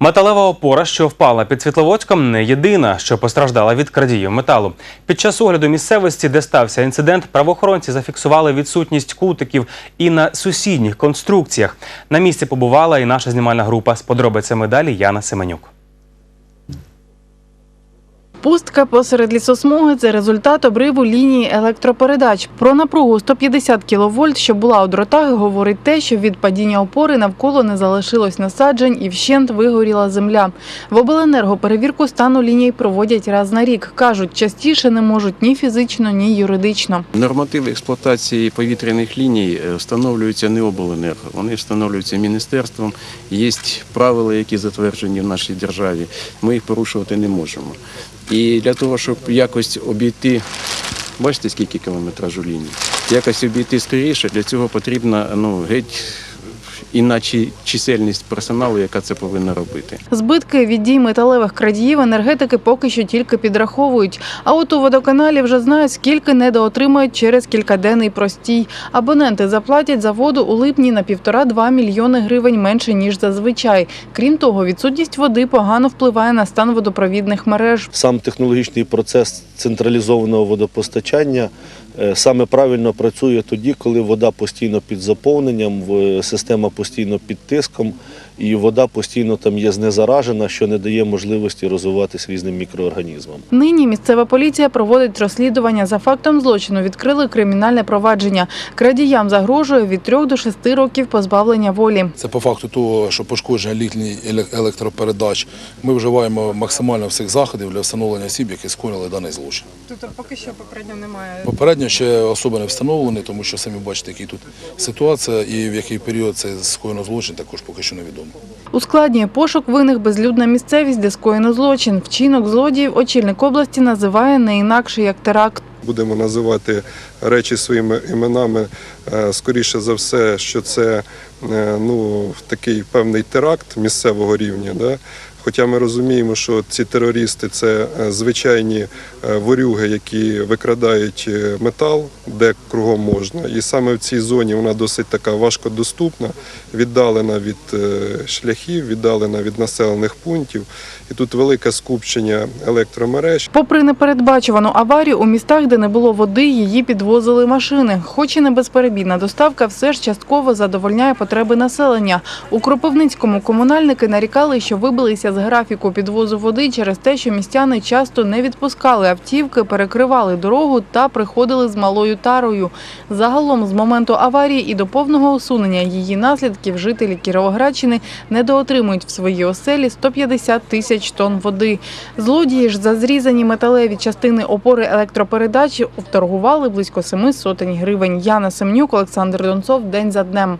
Металева опора, що впала під Світловодськом, не єдина, що постраждала від крадіїв металу. Під час огляду місцевості, де стався інцидент, правоохоронці зафіксували відсутність кутиків і на сусідніх конструкціях. На місці побувала і наша знімальна група з подробицями далі Яна Семенюк. Пустка посеред лісосмуги – це результат обриву лінії електропередач. Про напругу 150 кВт, що була у дротах, говорить те, що від падіння опори навколо не залишилось насаджень і вщент вигоріла земля. В обленерго перевірку стану ліній проводять раз на рік. Кажуть, частіше не можуть ні фізично, ні юридично. Нормативи експлуатації повітряних ліній е, встановлюються не обленерго, вони встановлюються міністерством. Є правила, які затверджені в нашій державі. Ми їх порушувати не можемо. І для того, щоб якось обійти, бачите, скільки кілометражу лінії, якось обійти скоріше, для цього потрібна ну, геть іначе чисельність персоналу, яка це повинна робити. Збитки від дій металевих крадіїв енергетики поки що тільки підраховують. А от у водоканалі вже знають, скільки недоотримають через кількаденний простій. Абоненти заплатять за воду у липні на півтора-два мільйони гривень менше ніж зазвичай. Крім того, відсутність води погано впливає на стан водопровідних мереж. Сам технологічний процес централізованого водопостачання е, саме правильно працює тоді, коли вода постійно під заповненням, в- система постійно під тиском, і вода постійно там є знезаражена, що не дає можливості розвиватись різним мікроорганізмам. Нині місцева поліція проводить розслідування за фактом злочину. Відкрили кримінальне провадження. Крадіям загрожує від 3 до 6 років позбавлення волі. Це по факту того, що пошкодження літній еле- електропередач. Ми вживаємо максимально всіх заходів для встановлення осіб, які скоїли даний злочин. Тобто поки що попередньо немає. Попередньо ще особи не встановлені, тому що самі бачите, які тут ситуація і в який період це скоєно злочин, також поки що невідомо. Ускладнює пошук винних безлюдна місцевість, де скоєно злочин. Вчинок злодіїв очільник області називає не інакше як теракт. будемо називати речі своїми іменами, е, скоріше за все, що це е, ну, такий певний теракт місцевого рівня. Да? Хоча ми розуміємо, що ці терористи це е, звичайні е, ворюги, які викрадають е, метал, де кругом можна. І саме в цій зоні вона досить така важкодоступна, віддалена від шляхів, віддалена від населених пунктів. І тут велике скупчення електромереж. Попри непередбачувану аварію, у містах, де не було води, її підвозили машини. Хоч і не безперебійна доставка, все ж частково задовольняє потреби населення. У Кропивницькому комунальники нарікали, що вибилися з графіку підвозу води через те, що містяни часто не відпускали автівки, перекривали дорогу та приходили з малою тарою. Загалом з моменту аварії і до повного усунення її наслідків жителі Кіровоградщини недоотримують в свої оселі 150 тисяч тонн води. Злодії ж за зрізані металеві частини опори електропередачі вторгували близько семи сотень гривень. Яна Семнюк, Олександр Донцов. День за днем.